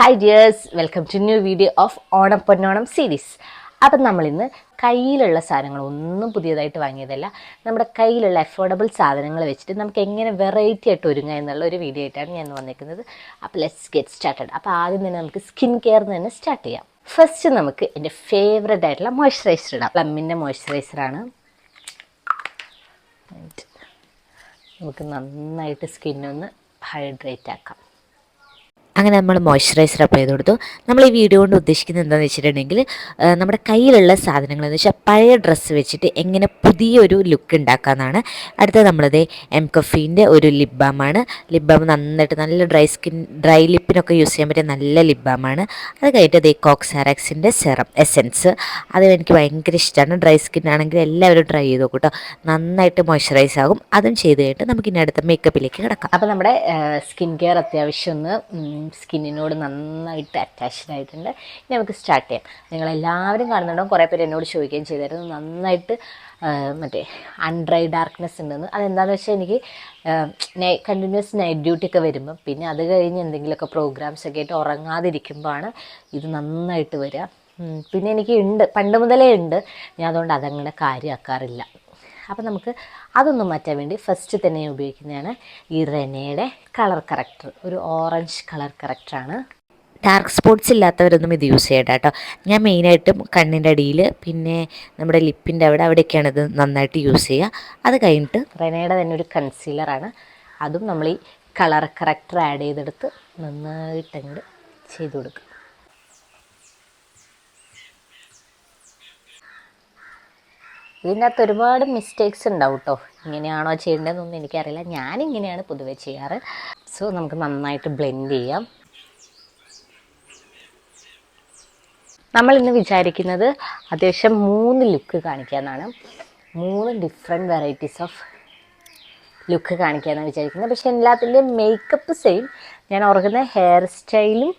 Hi dears welcome to new video of Onam Ponnonam series അപ്പം നമ്മളിന്ന് കയ്യിലുള്ള സാധനങ്ങൾ ഒന്നും പുതിയതായിട്ട് വാങ്ങിയതല്ല. നമ്മുടെ കയ്യിലുള്ള അഫോർഡബിൾ സാധനങ്ങൾ വെച്ചിട്ട് നമുക്ക് എങ്ങനെ വെറൈറ്റി ആയിട്ട് ഒരുങ്ങുക എന്നുള്ള ഒരു വീഡിയോ ആയിട്ടാണ് ഞാൻ വന്നിരിക്കുന്നത്. അപ്പോൾ ലെറ്റ്സ് ഗെറ്റ് സ്റ്റാർട്ടഡ് അപ്പോൾ ആദ്യം തന്നെ നമുക്ക് സ്കിൻ കെയർ തന്നെ സ്റ്റാർട്ട് ചെയ്യാം. ഫസ്റ്റ് നമുക്ക് എന്റെ ഫേവറേറ്റ് ആയിട്ടുള്ള മോയ്സ്ചറൈസർ ഇടാം. പ്ലമ്മിന്റെ മോയ്സ്ചറൈസറാണ് നമുക്ക് നന്നായിട്ട് സ്കിന്നൊന്ന് ഹൈഡ്രേറ്റ് ആക്കാം. അങ്ങനെ നമ്മൾ മോയ്സ്ചറൈസർ അപ്ലൈ ചെയ്ത് കൊടുത്തു. നമ്മൾ ഈ വീഡിയോ കൊണ്ട് ഉദ്ദേശിക്കുന്നത് എന്താണെന്ന് വെച്ചിട്ടുണ്ടെങ്കിൽ നമ്മുടെ കയ്യിലുള്ള സാധനങ്ങൾ എന്ന് വെച്ചാൽ പഴയ ഡ്രസ്സ് വെച്ചിട്ട് എങ്ങനെ പുതിയൊരു ലുക്ക് ഉണ്ടാക്കാമെന്നാണ് അടുത്തത് നമ്മളത് എം കഫീന്റെ ഒരു ലിപ് ബാമാണ് ലിപ് ബാം നന്നായിട്ട് നല്ല ഡ്രൈ സ്കിൻ ഡ്രൈ ലിപ്പിനൊക്കെ യൂസ് ചെയ്യാൻ പറ്റിയ നല്ല ലിപ് ബാമാണ് അത് കഴിഞ്ഞിട്ട് ദേ കോക്സാറാക്സിന്റെ സെറം എസെൻസ് അത് എനിക്ക് ഭയങ്കര ഇഷ്ടമാണ് ഡ്രൈ സ്കിൻ ആണെങ്കിൽ എല്ലാവരും ട്രൈ ചെയ്ത് നോക്കൂട്ടോ കേട്ടോ നന്നായിട്ട് മോയ്സ്ചറൈസ് ആകും. അതും ചെയ്ത് കഴിഞ്ഞിട്ട് നമുക്ക് ഇനി അടുത്ത മേക്കപ്പിലേക്ക് കിടക്കാം. അപ്പോൾ നമ്മുടെ സ്കിൻ കെയർ അത്യാവശ്യം ഒന്ന് സ്കിന്നിനോട് നന്നായിട്ട് അറ്റാച്ച്ഡ് ആയിട്ടുണ്ട്. ഇനി നമുക്ക് സ്റ്റാർട്ട് ചെയ്യാം. നിങ്ങളെല്ലാവരും കാണുന്നുണ്ടാവും കുറേ പേര് എന്നോട് ചോദിക്കുകയും ചെയ്തായിരുന്നു. നന്നായിട്ട് മറ്റേ അൺഡ്രൈ ഡാർക്ക്നെസ് ഉണ്ടെന്ന്. അതെന്താണെന്ന് വെച്ചാൽ എനിക്ക് കണ്ടിന്യൂസ് നൈറ്റ് ഡ്യൂട്ടി ഒക്കെ വരുമ്പം പിന്നെ അത് കഴിഞ്ഞ് എന്തെങ്കിലുമൊക്കെ പ്രോഗ്രാംസ് ഒക്കെ ആയിട്ട് ഉറങ്ങാതിരിക്കുമ്പോഴാണ് ഇത് നന്നായിട്ട് വരിക. പിന്നെ എനിക്ക് ഉണ്ട്. പണ്ട് മുതലേ ഉണ്ട്. ഞാൻ അതുകൊണ്ട് അതങ്ങനെ കാര്യമാക്കാറില്ല. അപ്പം നമുക്ക് അതൊന്നും മാറ്റാൻ വേണ്ടി ഫസ്റ്റ് തന്നെ ഉപയോഗിക്കുന്നതാണ് ഈ റെനയുടെ കളർ കറക്റ്റർ ഒരു ഓറഞ്ച് കളർ കറക്റ്ററാണ് ഡാർക്ക് സ്പോട്ട്സ് ഇല്ലാത്തവരൊന്നും ഇത് യൂസ് ചെയ്യണ്ട കേട്ടോ. ഞാൻ മെയിനായിട്ടും കണ്ണിന്റെ അടിയിൽ പിന്നെ നമ്മുടെ ലിപ്പിന്റെ അവിടെ അവിടെയൊക്കെയാണ് ഇത് നന്നായിട്ട് യൂസ് ചെയ്യുക. അത് കഴിഞ്ഞിട്ട് റെനയുടെ തന്നെ ഒരു കൺസീലറാണ് അതും നമ്മൾ ഈ കളർ കറക്റ്റർ ആഡ് ചെയ്തെടുത്ത് നന്നായിട്ട് അങ്ങോട്ട് ചെയ്ത് കൊടുക്കും ഇതിനകത്ത് ഒരുപാട് മിസ്റ്റേക്സ് ഉണ്ടാവും കേട്ടോ ഇങ്ങനെയാണോ ചെയ്യേണ്ടതെന്നൊന്നും എനിക്കറിയില്ല. ഞാൻ ഇങ്ങനെയാണ് പൊതുവേ ചെയ്യാറ്. സോ നമുക്ക് നന്നായിട്ട് ബ്ലെൻഡ് ചെയ്യാം. നമ്മൾ ഇന്ന് വിചാരിക്കുന്നത് അത്യാവശ്യം മൂന്ന് ലുക്ക് കാണിക്കാമെന്നാണ് മൂന്ന് ഡിഫറെന്റ് വെറൈറ്റീസ് ഓഫ് ലുക്ക് കാണിക്കാമെന്നാണ് വിചാരിക്കുന്നത്. പക്ഷെ എല്ലാത്തിന്റെയും മേക്കപ്പ് സെയിം ഞാൻ ഓർക്കുന്ന ഹെയർ സ്റ്റൈലും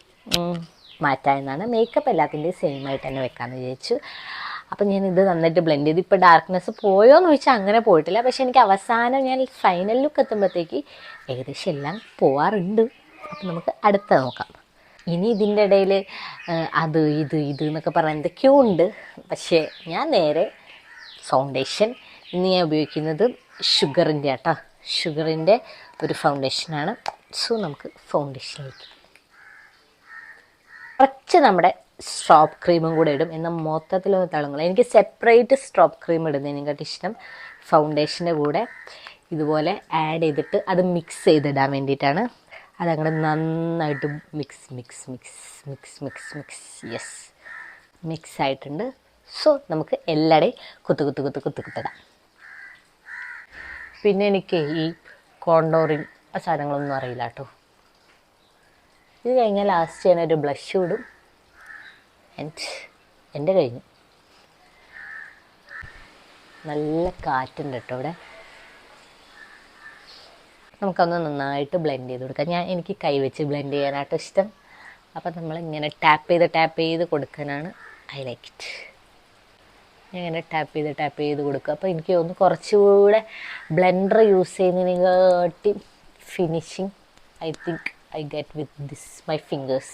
മാറ്റാമെന്നാണ്. മേക്കപ്പ് എല്ലാത്തിന്റെയും സെയിം ആയിട്ട് തന്നെ വെക്കാമെന്ന് വിചാരിച്ചു. അപ്പം ഞാൻ ഇത് തന്നിട്ട് ബ്ലെൻഡ് ചെയ്ത്. ഇപ്പോൾ ഡാർക്ക്നെസ് പോയോ എന്ന് ചോദിച്ചാൽ അങ്ങനെ പോയിട്ടില്ല. പക്ഷെ എനിക്ക് അവസാനം ഞാൻ ഫൈനൽ ലുക്ക് എത്തുമ്പോഴത്തേക്ക് ഏകദേശം എല്ലാം പോവാറുണ്ട്. അപ്പം നമുക്ക് അടുത്ത നോക്കാം. ഇനി ഇതിന്റെ ഇടയിൽ അത് ഇത് ഇത് എന്നൊക്കെ പറഞ്ഞാൽ എന്തൊക്കെയോ ഉണ്ട്. പക്ഷേ ഞാൻ നേരെ ഫൗണ്ടേഷൻ ഇന്ന് ഞാൻ ഉപയോഗിക്കുന്നത് ഷുഗറിന്റെ ആട്ടോ. ഷുഗറിന്റെ ഒരു ഫൗണ്ടേഷനാണ് സോ നമുക്ക് ഫൗണ്ടേഷനിലേക്ക് കുറച്ച് നമ്മുടെ സ്ട്രോപ്പ് ക്രീമും കൂടെ ഇടും. എന്നാൽ മൊത്തത്തിലൊന്ന് തിളങ്ങുള്ളൂ എനിക്ക് സെപ്പറേറ്റ് സ്ട്രോപ്പ് ക്രീം ഇടുന്നതിനെക്കാട്ടി ഇഷ്ടം. ഫൗണ്ടേഷന്റെ കൂടെ ഇതുപോലെ ആഡ് ചെയ്തിട്ട് അത് മിക്സ് ചെയ്തിടാൻ വേണ്ടിയിട്ടാണ്. അതങ്ങനെ നന്നായിട്ട് mix mix mix mix mix mix yes mix ആയിട്ടുണ്ട്. സോ നമുക്ക് എല്ലാടെയും കുത്തു കുത്തു കുത്തു കുത്തു കുത്തിടാം പിന്നെ എനിക്ക് ഈ കോണ്ടോറിങ് ആ സാധനങ്ങളൊന്നും അറിയില്ല കേട്ടോ. ഇത് കഴിഞ്ഞാൽ ലാസ്റ്റ് ഞാനൊരു ബ്ലഷ് ഇടും. എന്റെ കഴിഞ്ഞു നല്ല കാറ്റുണ്ട് കേട്ടോ ഇവിടെ. നമുക്കൊന്ന് നന്നായിട്ട് ബ്ലെൻഡ് ചെയ്ത് കൊടുക്കാം. ഞാൻ എനിക്ക് കൈ വെച്ച് ബ്ലെൻഡ് ചെയ്യാനായിട്ട് ഇഷ്ടം. അപ്പം നമ്മൾ ഇങ്ങനെ ടാപ്പ് ചെയ്ത് ടാപ്പ് ചെയ്ത് കൊടുക്കാനാണ് ഐ ലൈക്ക് ഇറ്റ് ഞാൻ ഇങ്ങനെ ടാപ്പ് ചെയ്ത് ടാപ്പ് ചെയ്ത് കൊടുക്കുക അപ്പോൾ എനിക്ക് ഒന്ന് കുറച്ചുകൂടെ blender use ചെയ്യുന്നതിനെക്കാട്ടി finishing I think I get with this my fingers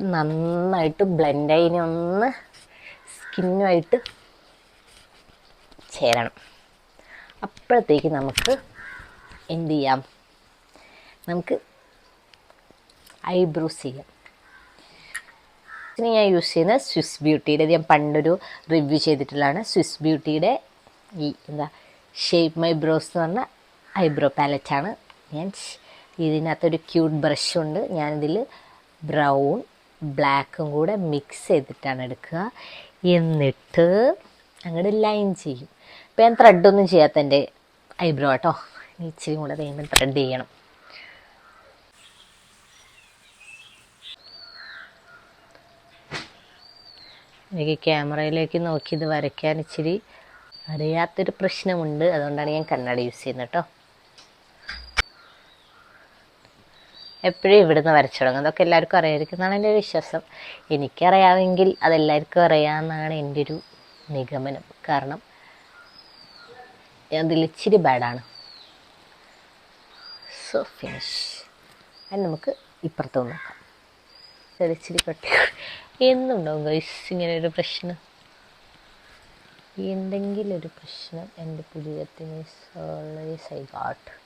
അപ്പം നന്നായിട്ട് ബ്ലെൻഡായി ഇനി ഒന്ന് സ്കിന്നുമായിട്ട് ചേരണം. അപ്പോഴത്തേക്ക് നമുക്ക് എന്ത് ചെയ്യാം? നമുക്ക് ഐബ്രോസ് ചെയ്യാം. ഞാൻ യൂസ് ചെയ്യുന്ന സ്വിസ് ബ്യൂട്ടിയുടെ ഞാൻ പണ്ടൊരു റിവ്യൂ ചെയ്തിട്ടുള്ളതാണ്. സ്വിസ് ബ്യൂട്ടിയുടെ ഈ എന്താ ഷേപ്പ് മൈ ബ്രോസ് എന്ന് പറഞ്ഞ ഐബ്രോ പാലറ്റാണ് ഞാൻ. ഇതിനകത്തൊരു ക്യൂട്ട് ബ്രഷുണ്ട് ഞാനിതിൽ ബ്രൗൺ ബ്ലാക്കും കൂടെ മിക്സ് ചെയ്തിട്ടാണ് എടുക്കുക. എന്നിട്ട് അങ്ങോട്ട് ലൈൻ ചെയ്യും. ഇപ്പം ഞാൻ ത്രെഡൊന്നും ചെയ്യാത്ത എന്റെ ഐബ്രോ കേട്ടോ ഇച്ചിരി കൂടെ കഴിയുമ്പോൾ ത്രെഡ് ചെയ്യണം. എനിക്ക് ക്യാമറയിലേക്ക് നോക്കി ഇത് വരയ്ക്കാൻ ഇച്ചിരി അറിയാത്തൊരു പ്രശ്നമുണ്ട്. അതുകൊണ്ടാണ് ഞാൻ കണ്ണട യൂസ് ചെയ്യുന്നത് കേട്ടോ എപ്പോഴും ഇവിടുന്ന് വരച്ചു തുടങ്ങും. അതൊക്കെ എല്ലാവർക്കും അറിയാതിരിക്കും എന്നാണ് എന്റെ വിശ്വാസം. എനിക്കറിയാമെങ്കിൽ അതെല്ലാവർക്കും അറിയാമെന്നാണ് എന്റെ ഒരു നിഗമനം. കാരണം അതിൽ ഇച്ചിരി ബാഡാണ് സോ ഫിനിഷ് അത് നമുക്ക് ഇപ്പുറത്ത് നോക്കാം. ചെറിച്ചിരി പെട്ടി എന്നുണ്ടാവും ഗൈസ് ഇങ്ങനെ ഒരു പ്രശ്നം. എന്തെങ്കിലും ഒരു പ്രശ്നം എന്റെ പുതിയത്തിന് ഓൾവേസ് ഐ ഗാട്ട്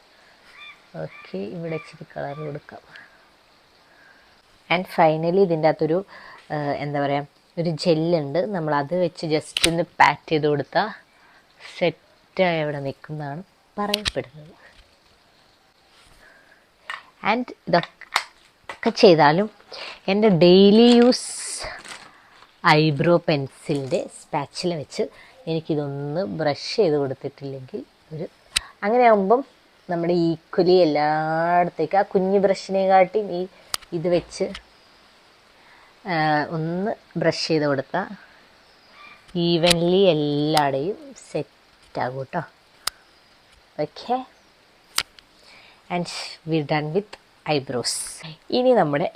ഓക്കെ ഇവിടെ ഇച്ചിരി കളർ കൊടുക്കാം. ആൻഡ് ഫൈനലി ഇതിന്റെ അകത്തൊരു എന്താ പറയുക ഒരു ജെല്ലുണ്ട് നമ്മൾ അത് വെച്ച് ജസ്റ്റ് ഒന്ന് പാറ്റ് ചെയ്ത് കൊടുത്താൽ സെറ്റായി അവിടെ നിൽക്കുന്നതാണ് പറയപ്പെടുന്നത്. ആൻഡ് ഇതൊക്കെ ചെയ്താലും എന്റെ ഡെയിലി യൂസ് ഐബ്രോ പെൻസിലിന്റെ സ്പാച്ചില വെച്ച് എനിക്കിതൊന്ന് ബ്രഷ് ചെയ്ത് കൊടുത്തിട്ടില്ലെങ്കിൽ ഒരു അങ്ങനെ ആകുമ്പം നമ്മുടെ ഈക്വലി എല്ലായിടത്തേക്കും ആ കുഞ്ഞു ബ്രഷിനെ കാട്ടി ഈ ഇത് വെച്ച് ഒന്ന് ബ്രഷ് ചെയ്ത് കൊടുത്താൽ ഈവൻലി എല്ലാടെയും സെറ്റാകും കേട്ടോ okay and we done with eyebrows ഇനി നമ്മുടെ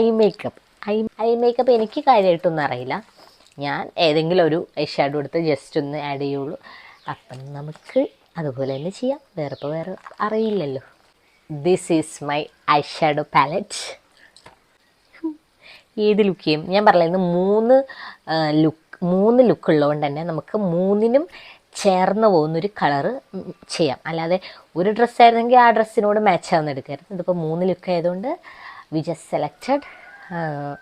eye makeup eye eye makeup എനിക്ക് കാര്യമായിട്ടൊന്നും അറിയില്ല. ഞാൻ ഏതെങ്കിലും ഒരു ഐ ഷാഡോ എടുത്ത് ജസ്റ്റ് ഒന്ന് ആഡ് ചെയ്യുള്ളൂ. അപ്പം നമുക്ക് അതുപോലെ തന്നെ ചെയ്യാം. വേറെ ഇപ്പോൾ വേറെ അറിയില്ലല്ലോ. This is my eye shadow palette ഏത് ലുക്ക് ചെയ്യും? ഞാൻ പറയുന്നത് മൂന്ന് ലുക്ക് മൂന്ന് ലുക്ക് ഉള്ളതുകൊണ്ട് തന്നെ നമുക്ക് മൂന്നിനും ചേർന്ന് പോകുന്നൊരു കളറ് ചെയ്യാം. അല്ലാതെ ഒരു ഡ്രസ്സായിരുന്നെങ്കിൽ ആ ഡ്രസ്സിനോട് മാച്ച് ആവുന്ന എടുക്കരുത് ഇതിപ്പോൾ മൂന്ന് ലുക്ക് ആയതുകൊണ്ട് വി ജസ്റ്റ് സെലക്റ്റഡ്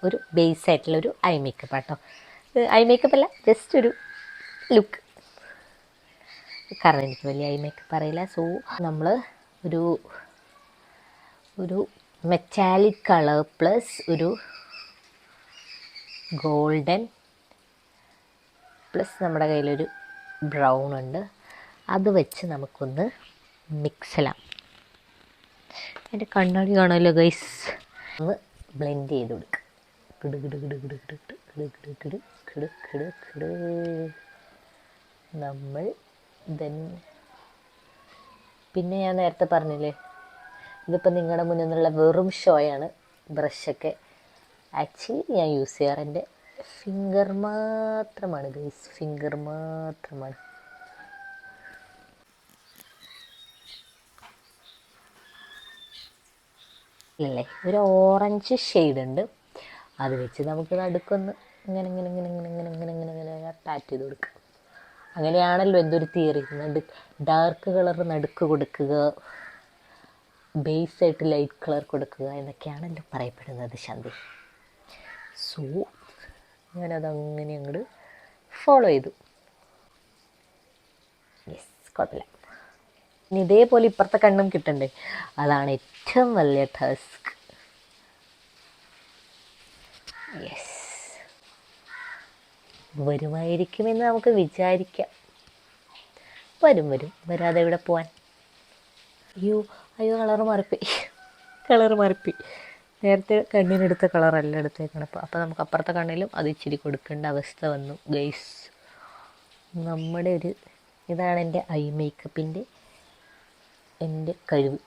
ഒരു ബേസ് ആയിട്ടുള്ള ഒരു ഐ മേക്കപ്പ് ആട്ടോ. ഐ മേക്കപ്പ് അല്ല ജസ്റ്റ് ഒരു ലുക്ക് കാരണം എനിക്ക് വലിയ അയിമയൊക്കെ പറയില്ല സോ നമ്മൾ ഒരു ഒരു മെറ്റാലിക് കളർ പ്ലസ് ഒരു ഗോൾഡൻ പ്ലസ് നമ്മുടെ കയ്യിലൊരു ബ്രൗൺ ഉണ്ട് അത് വെച്ച് നമുക്കൊന്ന് മിക്സ് ചെയ്യാം എന്റെ കണ്ണാടി കാണുമല്ലോ ഗൈസ് ഒന്ന് ബ്ലെൻഡ് ചെയ്ത് കൊടുക്കുക കിട് കിട് കിട് കിട് കിട് കിട് കിട് കിട് കിട് കിട് കിട് നമ്മൾ ദെൻ പിന്നെ ഞാൻ നേരത്തെ പറഞ്ഞില്ലേ ഇതിപ്പോൾ നിങ്ങളുടെ മുന്നിൽ നിന്നുള്ള വെറും ഷോയാണ് ബ്രഷൊക്കെ ആക്ച്വലി ഞാൻ യൂസ് ചെയ്യാറ് എന്റെ ഫിംഗർ മാത്രമാണ് ഗൈസ് ഫിംഗർ മാത്രമാണ്. അല്ലേ ഒരു ഓറഞ്ച് ഷെയ്ഡ് ഉണ്ട്. അത് വെച്ച് നമുക്ക് നടുക്കൊന്ന് ഇങ്ങനെ ഇങ്ങനെ ഇങ്ങനെ ഇങ്ങനെ ഇങ്ങനെ ഇങ്ങനെ ഇങ്ങനെ ഇങ്ങനെ പാറ്റ് ചെയ്ത് കൊടുക്കാം. അങ്ങനെയാണല്ലോ എന്തൊരു തിയറി നടു ഡാർക്ക് കളർ നടുക്ക് കൊടുക്കുക ബേസ് ആയിട്ട് ലൈറ്റ് കളർ കൊടുക്കുക എന്നൊക്കെയാണല്ലോ പറയപ്പെടുന്നത് ശാന്തി. സോ ഞാനത് അങ്ങനെ അങ്ങോട്ട് ഫോളോ ചെയ്തു. യെസ് കുഴപ്പമില്ല ഇനി ഇതേപോലെ ഇപ്പുറത്തെ കണ്ണും കിട്ടണ്ടേ? അതാണ് ഏറ്റവും വലിയ ടാസ്ക് യെസ് വരുമായിരിക്കുമെന്ന് നമുക്ക് വിചാരിക്കാം. വരും വരും. വരാതെ ഇവിടെ പോവാൻ. അയ്യോ അയ്യോ കളർ മാറിപ്പോയി. കളർ മാറിപ്പോയി. നേരത്തെ കണ്ണിനെടുത്ത കളറല്ല എടുത്തേക്കണം അപ്പോൾ അപ്പോൾ നമുക്ക് അപ്പുറത്തെ കണ്ണിലും അത് ഇച്ചിരി കൊടുക്കേണ്ട അവസ്ഥ വന്നു. ഗൈസ് നമ്മുടെ ഒരു ഇതാണ് എന്റെ ഐ മേക്കപ്പിന്റെ എന്റെ കഴിവ്.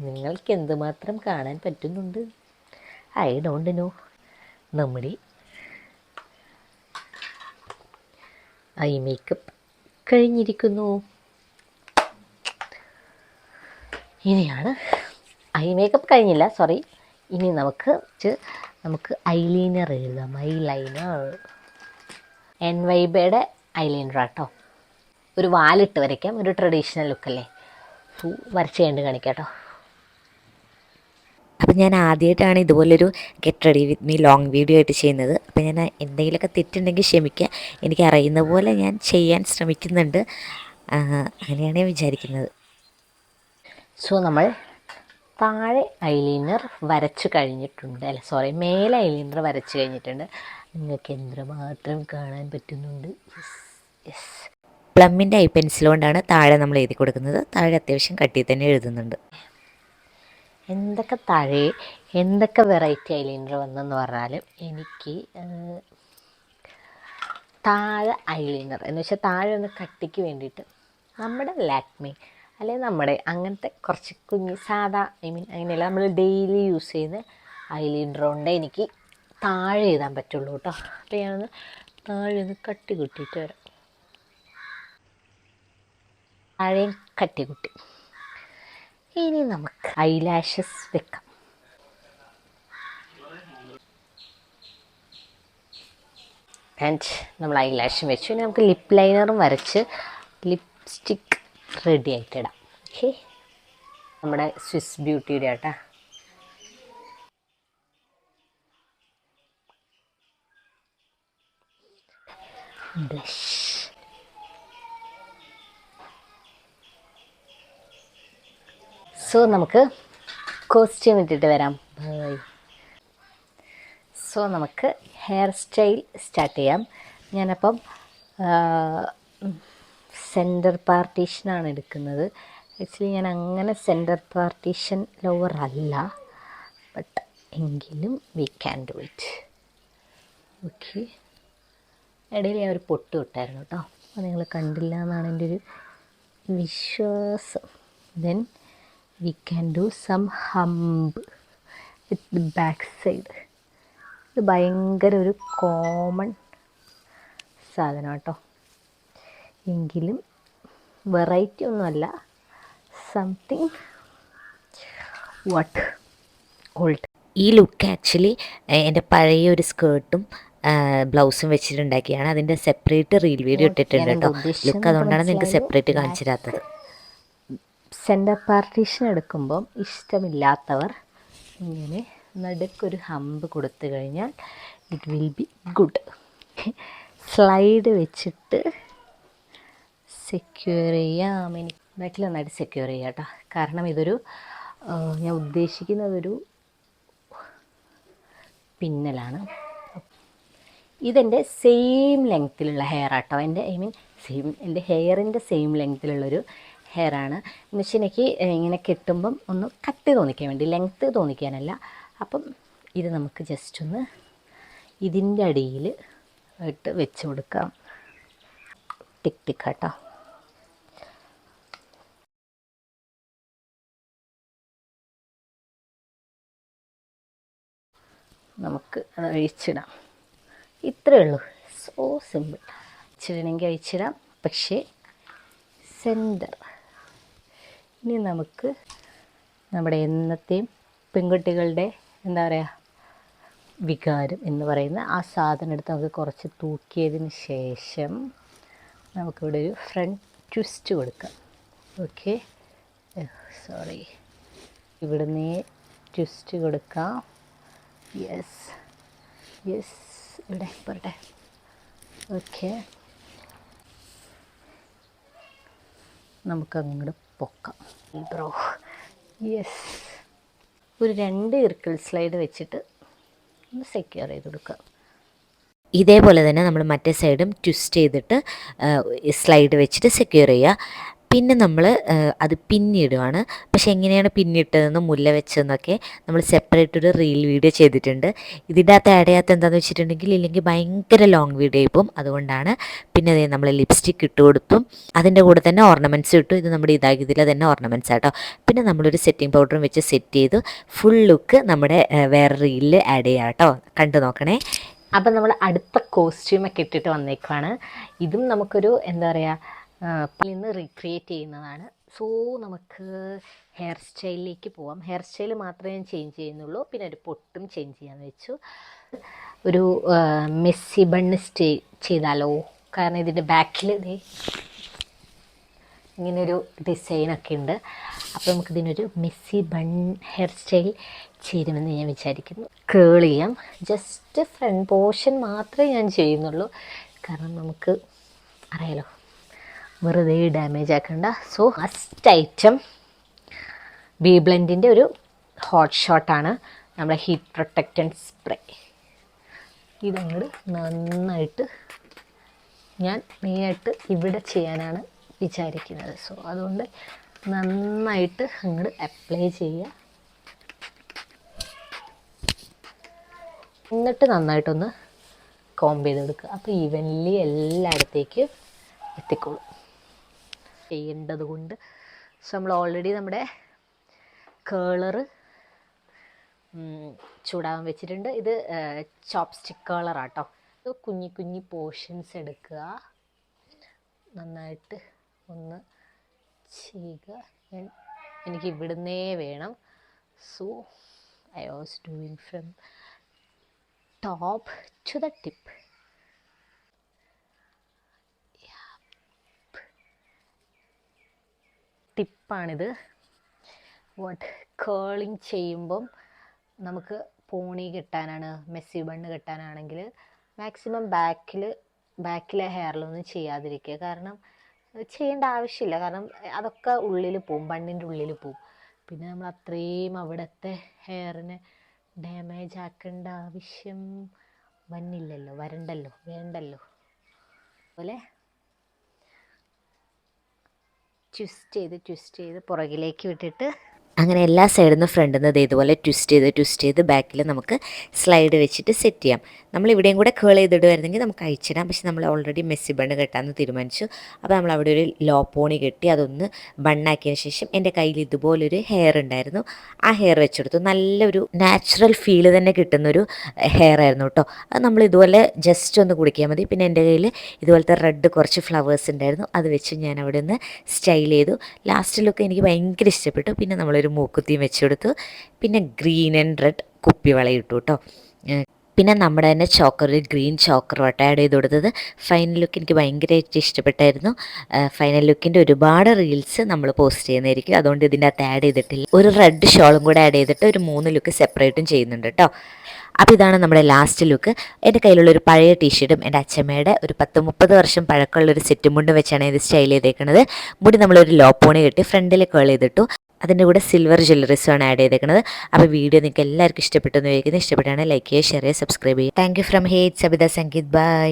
നിങ്ങൾക്ക് എന്തുമാത്രം കാണാൻ പറ്റുന്നുണ്ട്? I don't know. നമ്മുടെ ഐ മേക്കപ്പ് കഴിഞ്ഞിരിക്കുന്നു. ഇനിയാണ് ഐ മേക്കപ്പ് കഴിഞ്ഞില്ല സോറി. ഇനി നമുക്ക് നമുക്ക് ഐലൈനർ എഴുതാം ഐ ലൈനർ എൻ വൈബയുടെ ഐലൈനർ ആട്ടോ ഒരു വാലിട്ട് വരയ്ക്കാം ഒരു ട്രഡീഷണൽ ലുക്കല്ലേ? വരച്ച് കണ്ട് കാണിക്കാം കേട്ടോ അപ്പം ഞാൻ ആദ്യമായിട്ടാണ് ഇതുപോലൊരു get ready with me long video ആയിട്ട് ചെയ്യുന്നത്. അപ്പം ഞാൻ എന്തെങ്കിലുമൊക്കെ തെറ്റുണ്ടെങ്കിൽ ക്ഷമിക്കുക എനിക്ക് അറിയുന്ന പോലെ ഞാൻ ചെയ്യാൻ ശ്രമിക്കുന്നുണ്ട്. അങ്ങനെയാണ് ഞാൻ വിചാരിക്കുന്നത്. സോ നമ്മൾ താഴെ ഐലൈനർ വരച്ച് കഴിഞ്ഞിട്ടുണ്ട് അല്ല? സോറി മേലെ ഐലൈനർ വരച്ച് കഴിഞ്ഞിട്ടുണ്ട്. നിങ്ങൾക്ക് എന്തുമാത്രം കാണാൻ പറ്റുന്നുണ്ട്? യെസ് യെസ് പ്ലമ്മിന്റെ ഐ പെൻസിൽ കൊണ്ടാണ് താഴെ നമ്മൾ എഴുതി കൊടുക്കുന്നത്. താഴെ അത്യാവശ്യം കട്ടി തന്നെ എഴുതുന്നുണ്ട്. എന്തൊക്കെ താഴെ എന്തൊക്കെ വെറൈറ്റി ഐലൈനർ വന്നെന്ന് പറഞ്ഞാൽ എനിക്ക് താഴെ ഐലൈനർ എന്ന് വെച്ചാൽ താഴെ ഒന്ന് കട്ടിക്ക് വേണ്ടിയിട്ട് നമ്മുടെ ലാക്മി അല്ലെങ്കിൽ നമ്മുടെ അങ്ങനത്തെ കുറച്ച് കുഞ്ഞ് സാധാ ഐ മീൻ അങ്ങനെയല്ല നമ്മൾ ഡെയിലി യൂസ് ചെയ്യുന്ന ഐലൈനർ കൊണ്ട് എനിക്ക് താഴെ എഴുതാൻ പറ്റുള്ളൂ കേട്ടോ അപ്പോൾ ഞാനൊന്ന് താഴെ ഒന്ന് കട്ടി കുട്ടിയിട്ട് വരാം. താഴെയും കട്ടികുട്ടി ഇനി നമുക്ക് ഐലാഷസ് വെക്കാം. ആൻഡ് നമ്മൾ ഐലാഷും വെച്ചു. ഇനി നമുക്ക് ലിപ് ലൈനറും വരച്ച് ലിപ്സ്റ്റിക്ക് റെഡി ആയിട്ടിടാം ഓക്കെ നമ്മുടെ സ്വിസ് ബ്യൂട്ടിയുടെ ആട്ടാ. ബ്ലഷ് സോ നമുക്ക് കോസ്റ്റ്യൂം ഇട്ടിട്ട് വരാം. ബൈ സോ നമുക്ക് ഹെയർ സ്റ്റൈൽ സ്റ്റാർട്ട് ചെയ്യാം. ഞാനപ്പം സെന്റർ പാർട്ടീഷനാണ് എടുക്കുന്നത്. ആക്ച്വലി ഞാൻ അങ്ങനെ സെന്റർ പാർട്ടീഷൻ ലോവർ അല്ല. ബട്ട് എങ്കിലും we can do it okay ഇടയിൽ ഞാൻ ഒരു പൊട്ട് വിട്ടായിരുന്നു കേട്ടോ. അപ്പോൾ നിങ്ങൾ കണ്ടില്ല എന്നാണ് എന്റെ ഒരു വിശ്വാസം. Then we can do some hump with the back side ഇത് ഭയങ്കര ഒരു കോമൺ സാധനം കേട്ടോ. എങ്കിലും വെറൈറ്റി ഒന്നുമല്ല സംതിങ് വാട്ട് ഓൾഡ് ഈ ലുക്ക് ആക്ച്വലി എന്റെ പഴയ ഒരു സ്കേർട്ടും ബ്ലൗസും വെച്ചിട്ടുണ്ടാക്കിയാണ് അതിന്റെ സെപ്പറേറ്റ് റീൽ വീഡിയോ ഇട്ടിട്ടുണ്ട് കേട്ടോ. ലുക്ക് അതുകൊണ്ടാണ് നിങ്ങൾക്ക് സെപ്പറേറ്റ് കാണിച്ചു തരാത്തത് സെന്റർ പാർട്ടീഷൻ എടുക്കുമ്പം ഇഷ്ടമില്ലാത്തവർ ഇങ്ങനെ നടുക്കൊരു ഹമ്പ് കൊടുത്തു കഴിഞ്ഞാൽ it will be good slide വെച്ചിട്ട് സെക്യൂർ ചെയ്യാം. എനിക്ക് ബാക്കിൽ നന്നായിട്ട് സെക്യൂർ ചെയ്യാം കേട്ടോ കാരണം ഇതൊരു ഞാൻ ഉദ്ദേശിക്കുന്നതൊരു പിന്നലാണ്. ഇതെന്റെ സെയിം ലെങ്ത്തിലുള്ള ഹെയർ ആട്ടോ എന്റെ ഐ മീൻ സെയിം എന്റെ ഹെയറിന്റെ സെയിം ലെങ്ത്തിലുള്ളൊരു ഹെയറാണ് ആണ്. വെച്ചാൽ ഇങ്ങനെ കെട്ടുമ്പം ഒന്ന് കട്ട് തോന്നിക്കാൻ വേണ്ടി ലെങ്ത്ത് തോന്നിക്കാനല്ല അപ്പം ഇത് നമുക്ക് ജസ്റ്റ് ഒന്ന് ഇതിന്റെ അടിയിൽ ഇട്ട് വെച്ച് കൊടുക്കാം. ടിക് ടിക് കേട്ടോ നമുക്ക് അത് അഴിച്ചിടാം. ഇത്രയേ ഉള്ളൂ. സോ സിമ്പിൾ അഴിച്ചിടണമെങ്കിൽ അഴിച്ചിടാം. പക്ഷേ സെന്റർ ഇനി നമുക്ക് നമ്മുടെ എന്നത്തെയും പെൺകുട്ടികളുടെ എന്താ പറയുക വികാരം എന്ന് പറയുന്ന ആ സാധനം എടുത്ത് നമുക്ക് കുറച്ച് തൂക്കിയതിന് ശേഷം നമുക്കിവിടെ ഒരു ഫ്രണ്ട് ട്വിസ്റ്റ് കൊടുക്കാം. ഓക്കെ. സോറി. ഇവിടുന്ന് ട്വിസ്റ്റ് കൊടുക്കാം. യെസ്. യെസ്. ഇവിടെ പറട്ടെ ഓക്കെ. നമുക്ക് അങ്ങോട്ട് പൊക്കാം. ബ്രോ. യെസ് ഒരു രണ്ട് ഇർക്കിൾ സ്ലൈഡ് വെച്ചിട്ട് ഒന്ന് സെക്യൂർ ചെയ്ത് കൊടുക്കുക. ഇതേപോലെ തന്നെ നമ്മൾ മറ്റേ സൈഡും ട്വിസ്റ്റ് ചെയ്തിട്ട് സ്ലൈഡ് വെച്ചിട്ട് സെക്യൂർ ചെയ്യുക. പിന്നെ നമ്മൾ അത് പിന്നിടുവാണ്. പക്ഷെ എങ്ങനെയാണ് പിന്നിട്ടതെന്നും മുല്ല വെച്ചതെന്നൊക്കെ നമ്മൾ സെപ്പറേറ്റ് ഒരു റീൽ വീഡിയോ ചെയ്തിട്ടുണ്ട്. ഇതിന്റെ അകത്ത് ആഡ് ചെയ്യാത്ത എന്താണെന്ന് വെച്ചിട്ടുണ്ടെങ്കിൽ ഇല്ലെങ്കിൽ ഭയങ്കര ലോങ് വീഡിയോ ആയിപ്പോൾ അതുകൊണ്ടാണ് പിന്നെ അതേ നമ്മൾ ലിപ്സ്റ്റിക് ഇട്ട് കൊടുത്തും അതിന്റെ കൂടെ തന്നെ ഓർണമെന്റ്സ് ഇട്ടു. ഇത് നമ്മുടെ ഇതാകിയതിലെ തന്നെ ഓർണമെന്റ്സ് ആട്ടോ. പിന്നെ നമ്മളൊരു സെറ്റിംഗ് പൗഡറും വെച്ച് സെറ്റ് ചെയ്തു. ഫുൾ ലുക്ക് നമ്മുടെ വേറെ റീലിൽ ആഡ് ചെയ്യാം കേട്ടോ. കണ്ടു നോക്കണേ. അപ്പം നമ്മൾ അടുത്ത കോസ്റ്റ്യൂമൊക്കെ ഇട്ടിട്ട് വന്നേക്കുവാണ്. ഇതും നമുക്കൊരു എന്താ പറയുക നിന്ന് റീക്രിയേറ്റ് ചെയ്യുന്നതാണ്. സോ നമുക്ക് ഹെയർ സ്റ്റൈലിലേക്ക് പോവാം. ഹെയർ സ്റ്റൈൽ മാത്രമേ ഞാൻ ചേഞ്ച് ചെയ്യുന്നുള്ളൂ. പിന്നെ ഒരു പൊട്ടും ചേഞ്ച് ചെയ്യാൻ വെച്ചു. ഒരു മെസ്സി ബണ്ണ് സ്റ്റേ ചെയ്താലോ? കാരണം ഇതിന്റെ ബാക്കിൽ ഇതേ ഇങ്ങനൊരു ഡിസൈനൊക്കെ ഉണ്ട്. അപ്പോൾ നമുക്ക് ഇതിനൊരു മെസ്സി ബൺ ഹെയർ സ്റ്റൈൽ ചേരുമെന്ന് ഞാൻ വിചാരിക്കുന്നു. കേൾ ചെയ്യാം. ജസ്റ്റ് ഫ്രണ്ട് പോർഷൻ മാത്രമേ ഞാൻ ചെയ്യുന്നുള്ളൂ. കാരണം നമുക്ക് അറിയാലോ വെറുതെ ഡാമേജ് ആക്കണ്ട. സോ ഫസ്റ്റ് ഐറ്റം ബി ബ്ലെൻഡിന്റെ ഒരു ഹോട്ട് ഷോട്ടാണ് നമ്മുടെ ഹീറ്റ് പ്രൊട്ടക്റ്റന്റ് സ്പ്രേ ഇതങ്ങോട്ട് നന്നായിട്ട് ഞാൻ മെയിനായിട്ട് ഇവിടെ ചെയ്യാനാണ് വിചാരിക്കുന്നത്. സോ അതുകൊണ്ട് നന്നായിട്ട് അങ്ങോട്ട് അപ്ലൈ ചെയ്യുക. എന്നിട്ട് നന്നായിട്ടൊന്ന് കോംബ് ചെയ്ത് കൊടുക്കുക അപ്പോൾ ഈവൻലി എല്ലായിടത്തേക്കും എത്തിക്കോളും. ചെയ്യേണ്ടത് കൊണ്ട്. സോ നമ്മൾ ഓൾറെഡി നമ്മുടെ കേളറ് ചൂടാവാൻ വെച്ചിട്ടുണ്ട്. ഇത് ചോപ്സ്റ്റിക് കേളറാട്ടോ ഇത് കുഞ്ഞി കുഞ്ഞി പോർഷൻസ് എടുക്കുക. നന്നായിട്ട് ഒന്ന് ചെയ്യുക. എനിക്ക് ഇവിടുന്നേ വേണം. So I was doing from top to the tip ടിപ്പാണിത്. What curling ചെയ്യുമ്പം നമുക്ക് പോണി കെട്ടാനാണ് മെസ്സി ബണ്ണ് കെട്ടാനാണെങ്കിൽ മാക്സിമം ബാക്കിൽ ബാക്കിലെ ഹെയറിലൊന്നും ചെയ്യാതിരിക്കുക. കാരണം ചെയ്യേണ്ട ആവശ്യമില്ല. കാരണം അതൊക്കെ ഉള്ളിൽ പോവും ബണ്ണിന്റെ ഉള്ളിൽ പോവും. പിന്നെ നമ്മൾ അത്രയും അവിടുത്തെ ഹെയറിനെ ഡാമേജ് ആക്കേണ്ട ആവശ്യം വന്നില്ലല്ലോ വരണ്ടല്ലോ വേണ്ടല്ലോ. അതുപോലെ ട്വിസ്റ്റ് ചെയ്ത് ട്വിസ്റ്റ് ചെയ്ത് പുറകിലേക്ക് വിട്ടിട്ട് അങ്ങനെ എല്ലാ സൈഡിൽ നിന്ന് ഫ്രണ്ടിൽ നിന്ന് ഇതുപോലെ ട്വിസ്റ്റ് ചെയ്ത് ട്വിസ്റ്റ് ചെയ്ത് ബാക്കിൽ നമുക്ക് സ്ലൈഡ് വെച്ചിട്ട് സെറ്റ് ചെയ്യാം. നമ്മൾ ഇവിടെയും കൂടെ കേൾ ചെയ്തിടുമായിരുന്നെങ്കിൽ നമുക്ക് അയച്ചിടാം പക്ഷെ നമ്മൾ ഓൾറെഡി മെസ്സി ബണ്ണ് കെട്ടാമെന്ന് തീരുമാനിച്ചു. അപ്പോൾ നമ്മൾ അവിടെ ഒരു ലോ പോണി കെട്ടി അതൊന്ന് ബണ്ണാക്കിയതിന് ശേഷം എന്റെ കയ്യിൽ ഇതുപോലൊരു ഹെയർ ഉണ്ടായിരുന്നു. ആ ഹെയർ വെച്ചെടുത്തു. നല്ലൊരു നാച്ചുറൽ ഫീൽ തന്നെ കിട്ടുന്നൊരു ഹെയർ ആയിരുന്നു കേട്ടോ. അത് നമ്മൾ ഇതുപോലെ ജസ്റ്റ് ഒന്ന് കുടിക്കാൻ മതി. പിന്നെ എന്റെ കയ്യിൽ ഇതുപോലത്തെ റെഡ് കുറച്ച് ഫ്ലവേഴ്സ് ഉണ്ടായിരുന്നു. അത് വെച്ച് ഞാൻ അവിടെ നിന്ന് സ്റ്റൈൽ ചെയ്തു. ലാസ്റ്റ് ലുക്ക് എനിക്ക് ഭയങ്കര ഇഷ്ടപ്പെട്ടു. പിന്നെ നമ്മളൊരു മൂക്കുത്തിയും വെച്ചെടുത്തു പിന്നെ ഗ്രീൻ ആൻഡ് റെഡ് കുപ്പി വളയിട്ടു കേട്ടോ പിന്നെ നമ്മുടെ തന്നെ ചോക്കർ ഒരു ഗ്രീൻ ചോക്കർ വട്ട ആഡ് ചെയ്ത് കൊടുത്തത്. ഫൈനൽ ലുക്ക് എനിക്ക് ഭയങ്കരമായിട്ട് ഇഷ്ടപ്പെട്ടായിരുന്നു. ഫൈനൽ ലുക്കിന്റെ ഒരുപാട് റീൽസ് നമ്മൾ പോസ്റ്റ് ചെയ്യുന്നതായിരിക്കും. അതുകൊണ്ട് ഇതിന്റെ അകത്ത് ആഡ് ചെയ്തിട്ടില്ല. ഒരു റെഡ് ഷോളും കൂടെ ആഡ് ചെയ്തിട്ട് ഒരു മൂന്ന് ലുക്ക് സെപ്പറേറ്റും ചെയ്യുന്നുണ്ട് കേട്ടോ അപ്പോൾ ഇതാണ് നമ്മുടെ ലാസ്റ്റ് ലുക്ക് എന്റെ കയ്യിലുള്ള ഒരു പഴയ ടീഷർട്ടും എന്റെ അച്ഛമ്മയുടെ ഒരു പത്ത് മുപ്പത് വർഷം പഴക്കമുള്ള ഒരു സെറ്റും മുണ്ടും വെച്ചാണ് ഇത് സ്റ്റൈൽ ചെയ്തേക്കുന്നത് മുടി നമ്മളൊരു ലോ പോണി കെട്ടി ഫ്രണ്ടിൽ കേൾ ചെയ്തിട്ടു. അതിന്റെ കൂടെ സിൽവർ ജ്വല്ലറീസുമാണ് ആഡ് ചെയ്തേക്കുന്നത് അപ്പോൾ വീഡിയോ നിങ്ങൾക്ക് എല്ലാവർക്കും ഇഷ്ടപ്പെട്ടെന്ന് ചോദിക്കുന്നത് ഇഷ്ടപ്പെട്ടാണ് ലൈക്ക് ചെയ്യുക ഷെയർ ചെയ്യുക സബ്സ്ക്രൈബ് ചെയ്യുക. താങ്ക് യു ഫ്രം ഹേറ്റ് സബിത സംഗീത് ബൈ